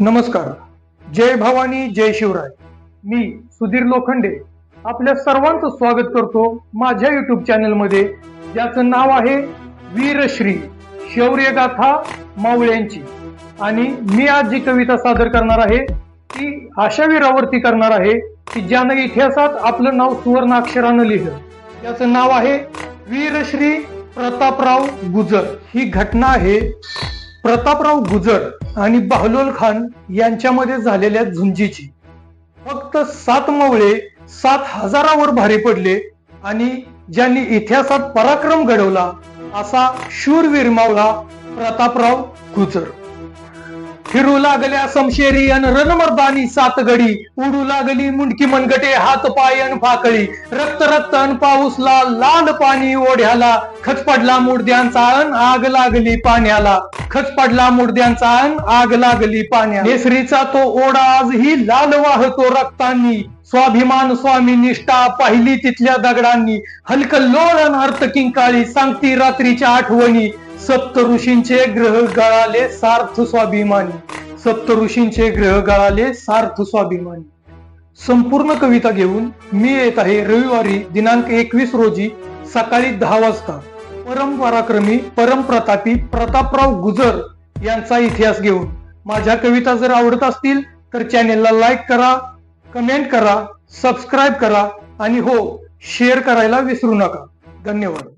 नमस्कार. जय भवानी जय शिवराय. मी सुधीर लोखंडे. आपल्या सर्वांचं स्वागत करतो माझ्या युट्यूब चॅनलमध्ये ज्याचं नाव आहे वीरश्री शौर्यगाथा मावळ्यांची. आणि मी आज जी कविता सादर करणार आहे ती अशा वीरावरती करणार आहे की ज्यानं इतिहासात आपलं नाव सुवर्ण अक्षरानं लिहिलं. त्याचं नाव आहे वीरश्री प्रतापराव गुजर. ही घटना आहे प्रतापराव गुजर आणि बहलोल खान यांच्यामध्ये झालेल्या झुंजीची. फक्त सात मवळे सात हजारावर भारी पडले आणि ज्यांनी इतिहासात पराक्रम घडवला असा शूरवीर मावळा प्रतापराव गुजर. फिरू लागल्या समशेरी अन रणमर्दानी सात गडी. उडू लागली मुंडकी मनगटे हात पाय अन फाकळी. रक्त रक्त अन पाऊसला लाल पाणी ओढ्याला. खच पडला मुडद्यांचा अन आग लागली पाण्याला. खच पडला मुडद्यांचा अन आग लागली पाण्या नेसरीचा तो ओढा आजही लाल वाहतो रक्तांनी. स्वाभिमान स्वामी निष्ठा पाहिली तिथल्या दगडांनी. हलकल्लोळ अन अर्थ किंकाळी सांगती रात्रीच्या आठवणी. सप्त ऋषींचे ग्रह गळाले सार्थ स्वाभिमानी. सप्त ऋषींचे ग्रह गळाले सार्थ स्वाभिमानी. संपूर्ण कविता घेऊन मी येत आहे रविवारी दिनांक एकवीस रोजी सकाळी दहा वाजता. परम पराक्रमी परम प्रतापी प्रतापराव गुजर यांचा इतिहास घेऊन. माझ्या कविता जर आवडत असतील तर चॅनेलला लाईक करा कमेंट करा सबस्क्राईब करा आणि हो शेअर करायला विसरू नका. धन्यवाद.